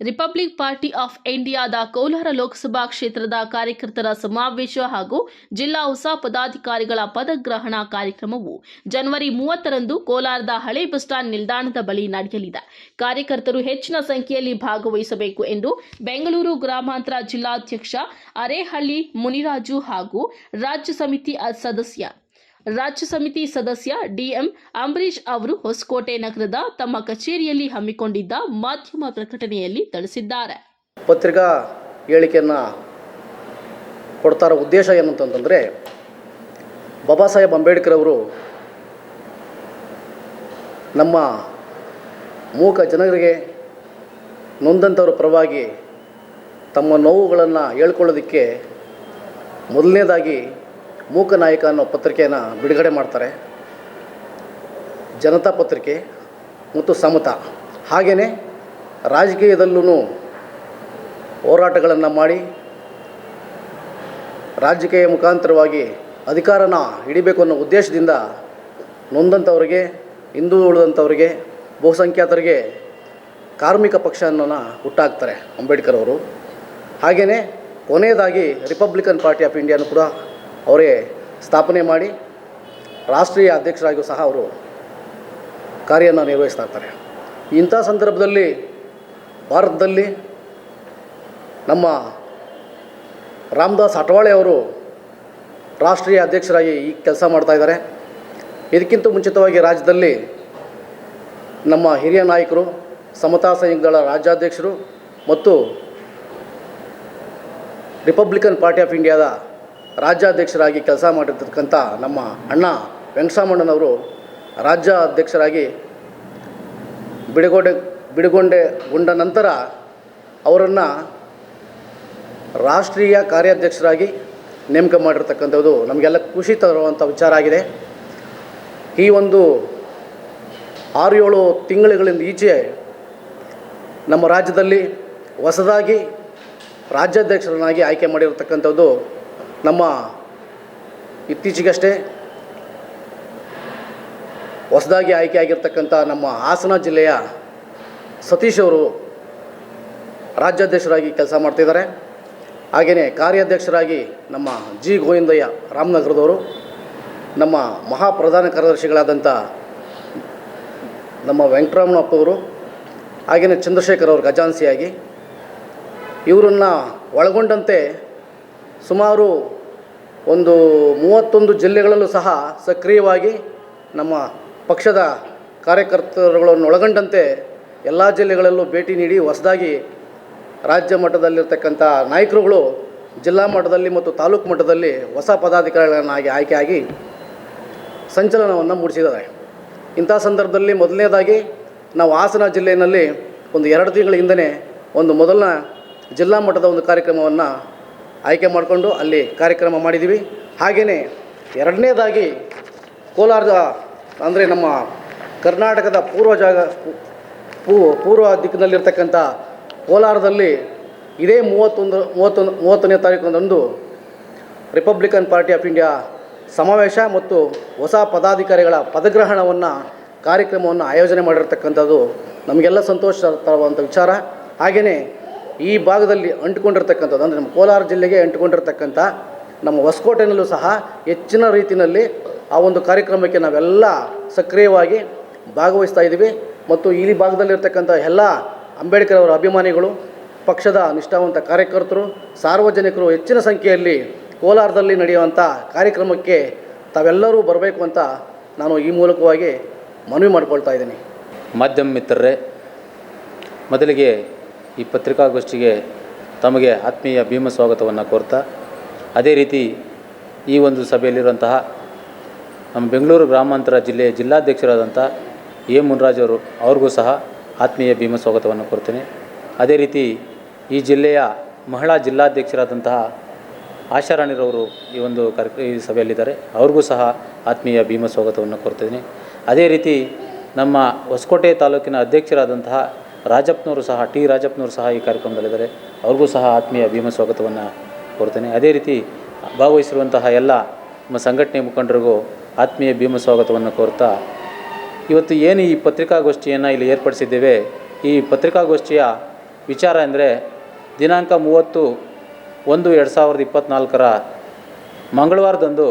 Republic party of ಇಂಡಿಯಾದ ಕೋಲಾರ ಲೋಕಸಭಾ ಕ್ಷೇತ್ರದ ಕಾರ್ಯಕರ್ತರ ಸಮಾವೇಶ ಹಾಗೂ ಜಿಲ್ಲಾ ಹೊಸ ಪದಾಧಿಕಾರಿಗಳ ಪದಗ್ರಹಣ ಕಾರ್ಯಕ್ರಮವು ಜನವರಿ ಮೂವತ್ತರಂದು ಕೋಲಾರದ ಹಳೆ ಬಸ್ ಸ್ಟ್ಯಾಂಡ್ ನಿಲ್ದಾಣದ ಬಳಿ ನಡೆಯಲಿದೆ. ಕಾರ್ಯಕರ್ತರು ಹೆಚ್ಚಿನ ಸಂಖ್ಯೆಯಲ್ಲಿ ಭಾಗವಹಿಸಬೇಕು ಎಂದು ಬೆಂಗಳೂರು ಗ್ರಾಮಾಂತರ ಜಿಲ್ಲಾಧ್ಯಕ್ಷ ಅರೇಹಳ್ಳಿ ಮುನಿರಾಜು ಹಾಗೂ ರಾಜ್ಯ ಸಮಿತಿ ಸದಸ್ಯ ರಾಜ್ಯ ಸಮಿತಿ ಸದಸ್ಯ ಡಿಎಂ ಅಂಬರೀಶ್ ಅವರು ಹೊಸಕೋಟೆ ನಗರದ ತಮ್ಮ ಕಚೇರಿಯಲ್ಲಿ ಹಮ್ಮಿಕೊಂಡಿದ್ದ ಮಾಧ್ಯಮ ಪ್ರಕಟಣೆಯಲ್ಲಿ ತಿಳಿಸಿದ್ದಾರೆ. ಪತ್ರಿಕಾ ಹೇಳಿಕೆಯನ್ನು ಕೊಡ್ತಾರ ಉದ್ದೇಶ ಏನು ಅಂತಂತಂದರೆ ಬಾಬಾ ಸಾಹೇಬ್ ಅಂಬೇಡ್ಕರ್ ಅವರು ನಮ್ಮ ಮೂಕ ಜನರಿಗೆ ನೊಂದಂಥವ್ರ ಪರವಾಗಿ ತಮ್ಮ ನೋವುಗಳನ್ನು ಹೇಳ್ಕೊಳ್ಳೋದಕ್ಕೆ ಮೊದಲನೇದಾಗಿ ಮೂಕ ನಾಯಕ ಅನ್ನೋ ಪತ್ರಿಕೆಯನ್ನು ಬಿಡುಗಡೆ ಮಾಡ್ತಾರೆ. ಜನತಾ ಪತ್ರಿಕೆ ಮತ್ತು ಸಮತ. ಹಾಗೆಯೇ ರಾಜಕೀಯದಲ್ಲೂ ಹೋರಾಟಗಳನ್ನು ಮಾಡಿ ರಾಜಕೀಯ ಮುಖಾಂತರವಾಗಿ ಅಧಿಕಾರನ ಹಿಡಿಬೇಕು ಅನ್ನೋ ಉದ್ದೇಶದಿಂದ ನೊಂದಂಥವ್ರಿಗೆ, ಹಿಂದೂ ಉಳಿದಂಥವ್ರಿಗೆ, ಬಹುಸಂಖ್ಯಾತರಿಗೆ ಕಾರ್ಮಿಕ ಪಕ್ಷವನ್ನು ಹುಟ್ಟಾಕ್ತಾರೆ ಅಂಬೇಡ್ಕರ್ ಅವರು. ಹಾಗೆಯೇ ಕೊನೆಯದಾಗಿ ರಿಪಬ್ಲಿಕನ್ ಪಾರ್ಟಿ ಆಫ್ ಇಂಡಿಯಾನು ಕೂಡ ಅವರೇ ಸ್ಥಾಪನೆ ಮಾಡಿ ರಾಷ್ಟ್ರೀಯ ಅಧ್ಯಕ್ಷರಾಗಿಯೂ ಸಹ ಅವರು ಕಾರ್ಯನ ನಿರ್ವಹಿಸ್ತಾ ಇರ್ತಾರೆ. ಇಂಥ ಸಂದರ್ಭದಲ್ಲಿ ಭಾರತದಲ್ಲಿ ನಮ್ಮ ರಾಮದಾಸ್ ಅಟವಾಳೆ ಅವರು ರಾಷ್ಟ್ರೀಯ ಅಧ್ಯಕ್ಷರಾಗಿ ಈ ಕೆಲಸ ಮಾಡ್ತಾಯಿದ್ದಾರೆ ಇದಕ್ಕಿಂತ ಮುಂಚಿತವಾಗಿ ರಾಜ್ಯದಲ್ಲಿ ನಮ್ಮ ಹಿರಿಯ ನಾಯಕರು, ಸಮತಾ ಸಂಯುಕ್ತಗಳ ರಾಜ್ಯಾಧ್ಯಕ್ಷರು ಮತ್ತು ರಿಪಬ್ಲಿಕನ್ ಪಾರ್ಟಿ ಆಫ್ ಇಂಡಿಯಾದ ರಾಜ್ಯಾಧ್ಯಕ್ಷರಾಗಿ ಕೆಲಸ ಮಾಡಿರ್ತಕ್ಕಂಥ ನಮ್ಮ ಅಣ್ಣ ವೆಂಕಟರಾಮಣ್ಣನವರು ರಾಜ್ಯ ಅಧ್ಯಕ್ಷರಾಗಿ ಬಿಡುಗಡೆ ಬಿಡುಗೊಂಡೆಗೊಂಡ ನಂತರ ಅವರನ್ನು ರಾಷ್ಟ್ರೀಯ ಕಾರ್ಯಾಧ್ಯಕ್ಷರಾಗಿ ನೇಮಕ ಮಾಡಿರ್ತಕ್ಕಂಥದ್ದು ನಮಗೆಲ್ಲ ಖುಷಿ ತರುವಂಥ ವಿಚಾರ ಆಗಿದೆ. ಈ ಒಂದು ಆರು ಏಳು ತಿಂಗಳುಗಳಿಂದ ಈಚೆ ನಮ್ಮ ರಾಜ್ಯದಲ್ಲಿ ಹೊಸದಾಗಿ ರಾಜ್ಯಾಧ್ಯಕ್ಷರನ್ನಾಗಿ ಆಯ್ಕೆ ಮಾಡಿರತಕ್ಕಂಥದ್ದು ನಮ್ಮ ಇತ್ತೀಚೆಗಷ್ಟೇ ಹೊಸದಾಗಿ ಆಯ್ಕೆ ಆಗಿರ್ತಕ್ಕಂಥ ನಮ್ಮ ಹಾಸನ ಜಿಲ್ಲೆಯ ಸತೀಶ್ ಅವರು ರಾಜ್ಯಾಧ್ಯಕ್ಷರಾಗಿ ಕೆಲಸ ಮಾಡ್ತಿದ್ದಾರೆ. ಹಾಗೆಯೇ ಕಾರ್ಯಾಧ್ಯಕ್ಷರಾಗಿ ನಮ್ಮ ಜಿ ಗೋವಿಂದಯ್ಯ ರಾಮನಗರದವರು, ನಮ್ಮ ಮಹಾಪ್ರಧಾನ ಕಾರ್ಯದರ್ಶಿಗಳಾದಂಥ ನಮ್ಮ ವೆಂಕಟರಮಣಪ್ಪ ಅವರು ಹಾಗೆಯೇ ಚಂದ್ರಶೇಖರ್ ಅವರು ಖಜಾನ್ಸಿಯಾಗಿ ಇವರನ್ನು ಒಳಗೊಂಡಂತೆ ಸುಮಾರು ಒಂದು ಮೂವತ್ತೊಂದು ಜಿಲ್ಲೆಗಳಲ್ಲೂ ಸಹ ಸಕ್ರಿಯವಾಗಿ ನಮ್ಮ ಪಕ್ಷದ ಕಾರ್ಯಕರ್ತರುಗಳನ್ನು ಒಳಗೊಂಡಂತೆ ಎಲ್ಲ ಜಿಲ್ಲೆಗಳಲ್ಲೂ ಭೇಟಿ ನೀಡಿ ಹೊಸದಾಗಿ ರಾಜ್ಯ ಮಟ್ಟದಲ್ಲಿರ್ತಕ್ಕಂಥ ನಾಯಕರುಗಳು ಜಿಲ್ಲಾ ಮಟ್ಟದಲ್ಲಿ ಮತ್ತು ತಾಲೂಕು ಮಟ್ಟದಲ್ಲಿ ಹೊಸ ಪದಾಧಿಕಾರಿಗಳನ್ನಾಗಿ ಆಯ್ಕೆಯಾಗಿ ಸಂಚಲನವನ್ನು ಮೂಡಿಸಿದ್ದಾರೆ. ಇಂಥ ಸಂದರ್ಭದಲ್ಲಿ ಮೊದಲನೇದಾಗಿ ನಾವು ಹಾಸನ ಜಿಲ್ಲೆಯಲ್ಲಿ ಒಂದು ಎರಡು ತಿಂಗಳ ಹಿಂದೆ ಒಂದು ಮೊದಲನ ಜಿಲ್ಲಾ ಮಟ್ಟದ ಒಂದು ಕಾರ್ಯಕ್ರಮವನ್ನು ಆಯ್ಕೆ ಮಾಡಿಕೊಂಡು ಅಲ್ಲಿ ಕಾರ್ಯಕ್ರಮ ಮಾಡಿದ್ದೀವಿ. ಹಾಗೆಯೇ ಎರಡನೇದಾಗಿ ಕೋಲಾರದ, ಅಂದರೆ ನಮ್ಮ ಕರ್ನಾಟಕದ ಪೂರ್ವ ಜಾಗ ಪೂರ್ವ ದಿಕ್ಕಿನಲ್ಲಿರ್ತಕ್ಕಂಥ ಕೋಲಾರದಲ್ಲಿ ಇದೇ ಮೂವತ್ತೊಂದು ಮೂವತ್ತೊಂದು, ಮೂವತ್ತನೇ ತಾರೀಕಂದು ರಿಪಬ್ಲಿಕನ್ ಪಾರ್ಟಿ ಆಫ್ ಇಂಡಿಯಾ ಸಮಾವೇಶ ಮತ್ತು ಹೊಸ ಪದಾಧಿಕಾರಿಗಳ ಪದಗ್ರಹಣವನ್ನು, ಕಾರ್ಯಕ್ರಮವನ್ನು ಆಯೋಜನೆ ಮಾಡಿರ್ತಕ್ಕಂಥದ್ದು ನಮಗೆಲ್ಲ ಸಂತೋಷ ತರುವಂಥ ವಿಚಾರ. ಹಾಗೆಯೇ ಈ ಭಾಗದಲ್ಲಿ ಅಂಟ್ಕೊಂಡಿರ್ತಕ್ಕಂಥದ್ದು, ಅಂದರೆ ನಮ್ಮ ಕೋಲಾರ ಜಿಲ್ಲೆಗೆ ಅಂಟುಕೊಂಡಿರ್ತಕ್ಕಂಥ ನಮ್ಮ ಹೊಸಕೋಟೆನಲ್ಲೂ ಸಹ ಹೆಚ್ಚಿನ ರೀತಿಯಲ್ಲಿ ಆ ಒಂದು ಕಾರ್ಯಕ್ರಮಕ್ಕೆ ನಾವೆಲ್ಲ ಸಕ್ರಿಯವಾಗಿ ಭಾಗವಹಿಸ್ತಾ ಇದ್ದೀವಿ. ಮತ್ತು ಈ ಭಾಗದಲ್ಲಿರ್ತಕ್ಕಂಥ ಎಲ್ಲ ಅಂಬೇಡ್ಕರ್ ಅವರ ಅಭಿಮಾನಿಗಳು, ಪಕ್ಷದ ನಿಷ್ಠಾವಂತ ಕಾರ್ಯಕರ್ತರು, ಸಾರ್ವಜನಿಕರು ಹೆಚ್ಚಿನ ಸಂಖ್ಯೆಯಲ್ಲಿ ಕೋಲಾರದಲ್ಲಿ ನಡೆಯುವಂಥ ಕಾರ್ಯಕ್ರಮಕ್ಕೆ ತಾವೆಲ್ಲರೂ ಬರಬೇಕು ಅಂತ ನಾನು ಈ ಮೂಲಕವಾಗಿ ಮನವಿ ಮಾಡಿಕೊಳ್ತಾ ಇದ್ದೀನಿ. ಮಾಧ್ಯಮ ಮಿತ್ರರೇ, ಮೊದಲಿಗೆ ಈ ಪತ್ರಿಕಾಗೋಷ್ಠಿಗೆ ತಮಗೆ ಆತ್ಮೀಯ ಭೀಮ ಸ್ವಾಗತವನ್ನು ಕೋರ್ತಾ, ಅದೇ ರೀತಿ ಈ ಒಂದು ಸಭೆಯಲ್ಲಿರುವಂತಹ ನಮ್ಮ ಬೆಂಗಳೂರು ಗ್ರಾಮಾಂತರ ಜಿಲ್ಲೆಯ ಜಿಲ್ಲಾಧ್ಯಕ್ಷರಾದಂಥ ಎ ಮುನ್ರಾಜ್ ಅವರು, ಅವ್ರಿಗೂ ಸಹ ಆತ್ಮೀಯ ಭೀಮ ಸ್ವಾಗತವನ್ನು ಕೋರ್ತೇನೆ. ಅದೇ ರೀತಿ ಈ ಜಿಲ್ಲೆಯ ಮಹಿಳಾ ಜಿಲ್ಲಾಧ್ಯಕ್ಷರಾದಂತಹ ಆಶಾರಾಣಿರವರು ಈ ಒಂದು ಕಾರ್ಯ ಈ ಸಭೆಯಲ್ಲಿದ್ದಾರೆ. ಅವ್ರಿಗೂ ಸಹ ಆತ್ಮೀಯ ಭೀಮ ಸ್ವಾಗತವನ್ನು ಕೋರ್ತೇನೆ. ಅದೇ ರೀತಿ ನಮ್ಮ ಹೊಸಕೋಟೆ ತಾಲೂಕಿನ ಅಧ್ಯಕ್ಷರಾದಂತಹ ರಾಜಪ್ಪನವರು ಸಹ, ಟಿ ರಾಜಪ್ಪನವರು ಸಹ ಈ ಕಾರ್ಯಕ್ರಮದಲ್ಲಿದ್ದಾರೆ. ಅವ್ರಿಗೂ ಸಹ ಆತ್ಮೀಯ ಭೀಮ ಸ್ವಾಗತವನ್ನು ಕೋರ್ತೇನೆ ಅದೇ ರೀತಿ ಭಾಗವಹಿಸಿರುವಂತಹ ಎಲ್ಲ ನಮ್ಮ ಸಂಘಟನೆ ಮುಖಂಡರಿಗೂ ಆತ್ಮೀಯ ಭೀಮ ಸ್ವಾಗತವನ್ನು ಕೋರ್ತಾ ಇವತ್ತು ಏನು ಈ ಪತ್ರಿಕಾಗೋಷ್ಠಿಯನ್ನು ಇಲ್ಲಿ ಏರ್ಪಡಿಸಿದ್ದೇವೆ? ಈ ಪತ್ರಿಕಾಗೋಷ್ಠಿಯ ವಿಚಾರ ಅಂದರೆ, ದಿನಾಂಕ ಮೂವತ್ತು ಒಂದು ಎರಡು ಸಾವಿರದ ಇಪ್ಪತ್ತ್ನಾಲ್ಕರ ಮಂಗಳವಾರದಂದು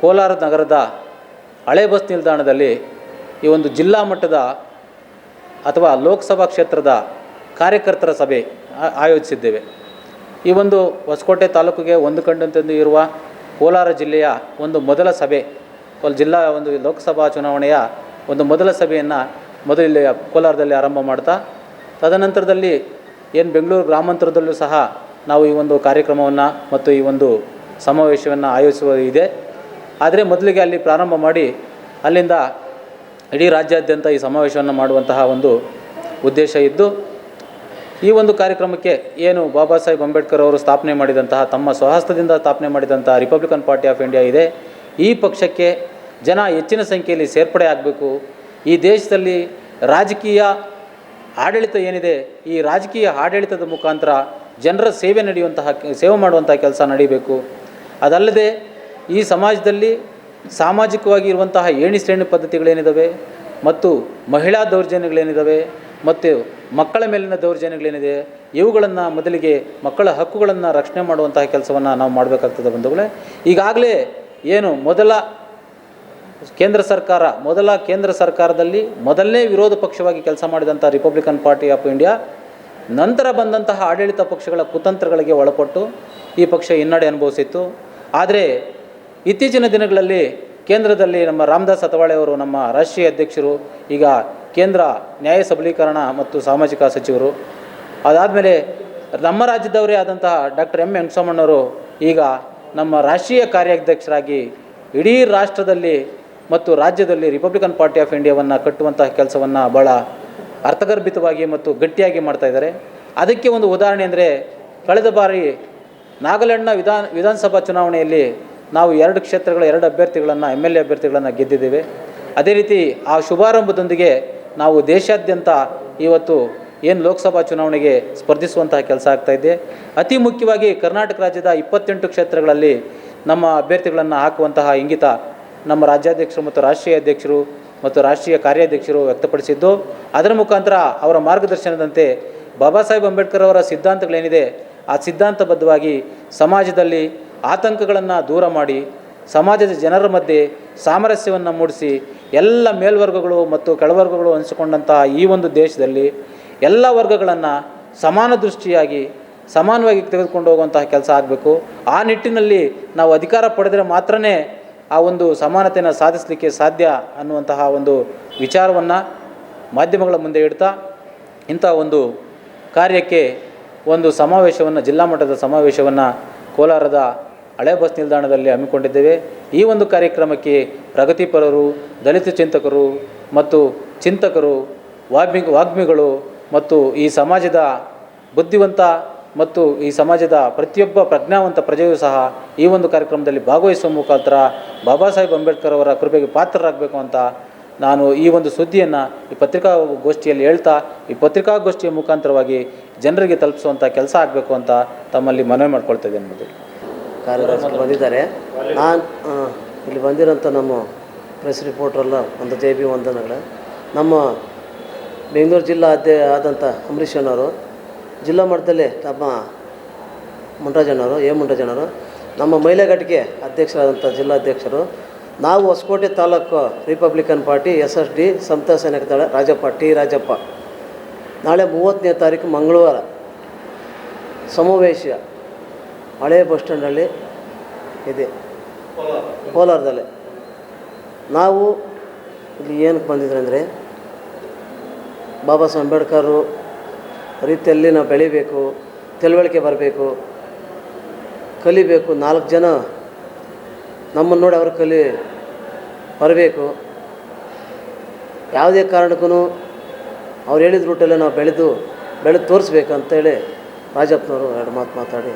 ಕೋಲಾರ ನಗರದ ಹಳೆ ಬಸ್ ನಿಲ್ದಾಣದಲ್ಲಿ ಈ ಒಂದು ಜಿಲ್ಲಾ ಮಟ್ಟದ ಅಥವಾ ಲೋಕಸಭಾ ಕ್ಷೇತ್ರದ ಕಾರ್ಯಕರ್ತರ ಸಭೆ ಆಯೋಜಿಸಿದ್ದೇವೆ. ಈ ಒಂದು ಹೊಸಕೋಟೆ ತಾಲೂಕಿಗೆ ಒಂದು ಕಂಡಂತೆಂದು ಇರುವ ಕೋಲಾರ ಜಿಲ್ಲೆಯ ಒಂದು ಮೊದಲ ಸಭೆ ಜಿಲ್ಲಾ ಒಂದು ಲೋಕಸಭಾ ಚುನಾವಣೆಯ ಒಂದು ಮೊದಲ ಸಭೆಯನ್ನು ಮೊದಲು ಇಲ್ಲಿ ಕೋಲಾರದಲ್ಲಿ ಆರಂಭ ಮಾಡ್ತಾ, ತದನಂತರದಲ್ಲಿ ಏನು ಬೆಂಗಳೂರು ಗ್ರಾಮಾಂತರದಲ್ಲೂ ಸಹ ನಾವು ಈ ಒಂದು ಕಾರ್ಯಕ್ರಮವನ್ನು ಮತ್ತು ಈ ಒಂದು ಸಮಾವೇಶವನ್ನು ಆಯೋಜಿಸುವ ಇದೆ. ಆದರೆ ಮೊದಲಿಗೆ ಅಲ್ಲಿ ಪ್ರಾರಂಭ ಮಾಡಿ ಅಲ್ಲಿಂದ ಇಡೀ ರಾಜ್ಯಾದ್ಯಂತ ಈ ಸಮಾವೇಶವನ್ನು ಮಾಡುವಂತಹ ಒಂದು ಉದ್ದೇಶ ಇದ್ದು, ಈ ಒಂದು ಕಾರ್ಯಕ್ರಮಕ್ಕೆ ಏನು ಬಾಬಾ ಸಾಹೇಬ್ ಅಂಬೇಡ್ಕರ್ ಅವರು ಸ್ಥಾಪನೆ ಮಾಡಿದಂತಹ, ತಮ್ಮ ಸ್ವಹಸ್ತದಿಂದ ಸ್ಥಾಪನೆ ಮಾಡಿದಂತಹ ರಿಪಬ್ಲಿಕನ್ ಪಾರ್ಟಿ ಆಫ್ ಇಂಡಿಯಾ ಇದೆ. ಈ ಪಕ್ಷಕ್ಕೆ ಜನ ಹೆಚ್ಚಿನ ಸಂಖ್ಯೆಯಲ್ಲಿ ಸೇರ್ಪಡೆ ಆಗಬೇಕು. ಈ ದೇಶದಲ್ಲಿ ರಾಜಕೀಯ ಆಡಳಿತ ಏನಿದೆ, ಈ ರಾಜಕೀಯ ಆಡಳಿತದ ಮುಖಾಂತರ ಜನರ ಸೇವೆ ನಡೆಯುವಂತಹ, ಸೇವೆ ಮಾಡುವಂಥ ಕೆಲಸ ನಡೀಬೇಕು. ಅದಲ್ಲದೆ ಈ ಸಮಾಜದಲ್ಲಿ ಸಾಮಾಜಿಕವಾಗಿ ಇರುವಂತಹ ಏಣಿ ಶ್ರೇಣಿ ಪದ್ಧತಿಗಳೇನಿದ್ದಾವೆ ಮತ್ತು ಮಹಿಳಾ ದೌರ್ಜನ್ಯಗಳೇನಿದ್ದಾವೆ ಮತ್ತು ಮಕ್ಕಳ ಮೇಲಿನ ದೌರ್ಜನ್ಯಗಳೇನಿದೆ, ಇವುಗಳನ್ನು ಮೊದಲಿಗೆ ಮಕ್ಕಳ ಹಕ್ಕುಗಳನ್ನು ರಕ್ಷಣೆ ಮಾಡುವಂತಹ ಕೆಲಸವನ್ನು ನಾವು ಮಾಡಬೇಕಾಗ್ತದೆ ಬಂಧುಗಳೇ. ಈಗಾಗಲೇ ಏನು ಮೊದಲ ಕೇಂದ್ರ ಸರ್ಕಾರ, ಮೊದಲ ಕೇಂದ್ರ ಸರ್ಕಾರದಲ್ಲಿ ಮೊದಲನೇ ವಿರೋಧ ಪಕ್ಷವಾಗಿ ಕೆಲಸ ಮಾಡಿದಂಥ ರಿಪಬ್ಲಿಕನ್ ಪಾರ್ಟಿ ಆಫ್ ಇಂಡಿಯಾ ನಂತರ ಬಂದಂತಹ ಆಡಳಿತ ಪಕ್ಷಗಳ ಕುತಂತ್ರಗಳಿಗೆ ಒಳಪಟ್ಟು ಈ ಪಕ್ಷ ಹಿನ್ನಡೆ ಅನುಭವಿಸಿತ್ತು. ಆದರೆ ಇತ್ತೀಚಿನ ದಿನಗಳಲ್ಲಿ ಕೇಂದ್ರದಲ್ಲಿ ನಮ್ಮ ರಾಮದಾಸ್ ಅವರು, ನಮ್ಮ ರಾಷ್ಟ್ರೀಯ ಅಧ್ಯಕ್ಷರು, ಈಗ ಕೇಂದ್ರ ನ್ಯಾಯ ಸಬಲೀಕರಣ ಮತ್ತು ಸಾಮಾಜಿಕ ಸಚಿವರು, ಅದಾದಮೇಲೆ ನಮ್ಮ ರಾಜ್ಯದವರೇ ಆದಂತಹ ಡಾಕ್ಟರ್ ಎಂ ವೆಂಕಟರಮಣ್ಣವರು ಈಗ ನಮ್ಮ ರಾಷ್ಟ್ರೀಯ ಕಾರ್ಯಾಧ್ಯಕ್ಷರಾಗಿ ಇಡೀ ರಾಷ್ಟ್ರದಲ್ಲಿ ಮತ್ತು ರಾಜ್ಯದಲ್ಲಿ ರಿಪಬ್ಲಿಕನ್ ಪಾರ್ಟಿ ಆಫ್ ಇಂಡಿಯಾವನ್ನು ಕಟ್ಟುವಂತಹ ಕೆಲಸವನ್ನು ಭಾಳ ಅರ್ಥಗರ್ಭಿತವಾಗಿ ಮತ್ತು ಗಟ್ಟಿಯಾಗಿ ಮಾಡ್ತಾಯಿದ್ದಾರೆ ಅದಕ್ಕೆ ಒಂದು ಉದಾಹರಣೆ ಅಂದರೆ, ಕಳೆದ ಬಾರಿ ನಾಗಾಲ್ಯಾಂಡ್ನ ವಿಧಾನ ವಿಧಾನಸಭಾ ಚುನಾವಣೆಯಲ್ಲಿ ನಾವು ಎರಡು ಕ್ಷೇತ್ರಗಳ, ಎರಡು ಅಭ್ಯರ್ಥಿಗಳನ್ನು ಎಂ ಎಲ್ ಎ ಅಭ್ಯರ್ಥಿಗಳನ್ನು ಗೆದ್ದಿದ್ದೇವೆ. ಅದೇ ರೀತಿ ಆ ಶುಭಾರಂಭದೊಂದಿಗೆ ನಾವು ದೇಶಾದ್ಯಂತ ಇವತ್ತು ಏನು ಲೋಕಸಭಾ ಚುನಾವಣೆಗೆ ಸ್ಪರ್ಧಿಸುವಂತಹ ಕೆಲಸ ಆಗ್ತಾಯಿದೆ ಅತಿ ಮುಖ್ಯವಾಗಿ ಕರ್ನಾಟಕ ರಾಜ್ಯದ ಇಪ್ಪತ್ತೆಂಟು ಕ್ಷೇತ್ರಗಳಲ್ಲಿ ನಮ್ಮ ಅಭ್ಯರ್ಥಿಗಳನ್ನು ಹಾಕುವಂತಹ ಇಂಗಿತ ನಮ್ಮ ರಾಜ್ಯಾಧ್ಯಕ್ಷರು ಮತ್ತು ರಾಷ್ಟ್ರೀಯ ಅಧ್ಯಕ್ಷರು ಮತ್ತು ರಾಷ್ಟ್ರೀಯ ಕಾರ್ಯಾಧ್ಯಕ್ಷರು ವ್ಯಕ್ತಪಡಿಸಿದ್ದು. ಅದರ ಮುಖಾಂತರ ಅವರ ಮಾರ್ಗದರ್ಶನದಂತೆ ಬಾಬಾ ಸಾಹೇಬ್ ಅಂಬೇಡ್ಕರ್ ಅವರ ಸಿದ್ಧಾಂತಗಳೇನಿದೆ, ಆ ಸಿದ್ಧಾಂತಬದ್ಧವಾಗಿ ಸಮಾಜದಲ್ಲಿ ಆತಂಕಗಳನ್ನು ದೂರ ಮಾಡಿ ಸಮಾಜದ ಜನರ ಮಧ್ಯೆ ಸಾಮರಸ್ಯವನ್ನು ಮೂಡಿಸಿ ಎಲ್ಲ ಮೇಲ್ವರ್ಗಗಳು ಮತ್ತು ಕೆಳವರ್ಗಗಳು ಅನಿಸಿಕೊಂಡಂತಹ ಈ ಒಂದು ದೇಶದಲ್ಲಿ ಎಲ್ಲ ವರ್ಗಗಳನ್ನು ಸಮಾನ ದೃಷ್ಟಿಯಾಗಿ, ಸಮಾನವಾಗಿ ತೆಗೆದುಕೊಂಡು ಹೋಗುವಂತಹ ಕೆಲಸ ಆಗಬೇಕು. ಆ ನಿಟ್ಟಿನಲ್ಲಿ ನಾವು ಅಧಿಕಾರ ಪಡೆದರೆ ಮಾತ್ರ ಆ ಒಂದು ಸಮಾನತೆಯನ್ನು ಸಾಧಿಸಲಿಕ್ಕೆ ಸಾಧ್ಯ ಅನ್ನುವಂತಹ ಒಂದು ವಿಚಾರವನ್ನು ಮಾಧ್ಯಮಗಳ ಮುಂದೆ ಇಡ್ತಾ, ಇಂಥ ಒಂದು ಕಾರ್ಯಕ್ಕೆ ಒಂದು ಸಮಾವೇಶವನ್ನು, ಜಿಲ್ಲಾ ಮಟ್ಟದ ಸಮಾವೇಶವನ್ನು ಕೋಲಾರದ ಹಳೆ ಬಸ್ ನಿಲ್ದಾಣದಲ್ಲಿ ಹಮ್ಮಿಕೊಂಡಿದ್ದೇವೆ. ಈ ಒಂದು ಕಾರ್ಯಕ್ರಮಕ್ಕೆ ಪ್ರಗತಿಪರರು, ದಲಿತ ಚಿಂತಕರು ಮತ್ತು ಚಿಂತಕರು ವಾಗ್ಮಿ ವಾಗ್ಮಿಗಳು ಮತ್ತು ಈ ಸಮಾಜದ ಬುದ್ಧಿವಂತ ಮತ್ತು ಈ ಸಮಾಜದ ಪ್ರತಿಯೊಬ್ಬ ಪ್ರಜ್ಞಾವಂತ ಪ್ರಜೆಯೂ ಸಹ ಈ ಒಂದು ಕಾರ್ಯಕ್ರಮದಲ್ಲಿ ಭಾಗವಹಿಸುವ ಮುಖಾಂತರ ಬಾಬಾ ಸಾಹೇಬ್ ಅಂಬೇಡ್ಕರ್ ಅವರ ಕೃಪೆಗೆ ಪಾತ್ರರಾಗಬೇಕು ಅಂತ ನಾನು ಈ ಒಂದು ಸುದ್ದಿಯನ್ನು ಈ ಪತ್ರಿಕಾಗೋಷ್ಠಿಯಲ್ಲಿ ಹೇಳ್ತಾ, ಈ ಪತ್ರಿಕಾಗೋಷ್ಠಿಯ ಮುಖಾಂತರವಾಗಿ ಜನರಿಗೆ ತಲುಪಿಸುವಂಥ ಕೆಲಸ ಆಗಬೇಕು ಅಂತ ತಮ್ಮಲ್ಲಿ ಮನವಿ ಮಾಡ್ಕೊಳ್ತಾ ಇದ್ದೇನೆ ಕಾರ್ಯದರ್ಶಿ ಬಂದಿದ್ದಾರೆ. ನಾನು ಇಲ್ಲಿ ಬಂದಿರೋಂಥ ನಮ್ಮ ಪ್ರೆಸ್ ರಿಪೋರ್ಟ್ರಲ್ಲ ಒಂದು ಜೆ ಬಿ ವಂದನಗಳು ನಮ್ಮ ಬೆಂಗಳೂರು ಜಿಲ್ಲಾ ಅಧ್ಯ, ಆದಂಥ ಅಂಬರೀಷ್ ಅಣ್ಣವರು. ಜಿಲ್ಲಾ ಮಟ್ಟದಲ್ಲಿ ನಮ್ಮ ಮುಂಡರಾಜಣ್ಣವರು ಎ ಮುಂಡರಾಜಣ್ಣವರು ನಮ್ಮ ಮಹಿಳೆಘಟಿಗೆ ಅಧ್ಯಕ್ಷರಾದಂಥ ಜಿಲ್ಲಾಧ್ಯಕ್ಷರು ನಾವು Hosakote taluk Republican party S S D Samata Sainik Dal, Rajappa, T Rajappa. ನಾಳೆ ಮೂವತ್ತನೇ ತಾರೀಕು ಮಂಗಳವಾರ ಸಮಾವೇಶ. ಹಳೆಯ ಬಸ್ ಸ್ಟ್ಯಾಂಡಲ್ಲಿ ಇದೆ. ಕೋಲಾರದಲ್ಲಿ. ನಾವು ಇಲ್ಲಿ ಏನಕ್ಕೆ ಬಂದಿದ್ರೆ ಅಂದರೆ ಬಾಬಾ ಸಾಹೇಬ್ ಅಂಬೇಡ್ಕರ್ ರೀತಿಯಲ್ಲಿ ನಾವು ಬೆಳಿಬೇಕು, ತಿಳುವಳಿಕೆ ಬರಬೇಕು, ಕಲಿಬೇಕು. ನಾಲ್ಕು ಜನ ನಮ್ಮನ್ನು ನೋಡಿ ಅವರು ಕಲಿ ಬರಬೇಕು. ಯಾವುದೇ ಕಾರಣಕ್ಕೂ ಅವ್ರು ಹೇಳಿದ ರೂಟಲ್ಲೇ ನಾವು ಬೆಳೆದು ಬೆಳೆದು ತೋರಿಸ್ಬೇಕು ಅಂತೇಳಿ ರಾಜಪ್ಪನವರು ಎರಡು ಮಾತು ಮಾತಾಡಿ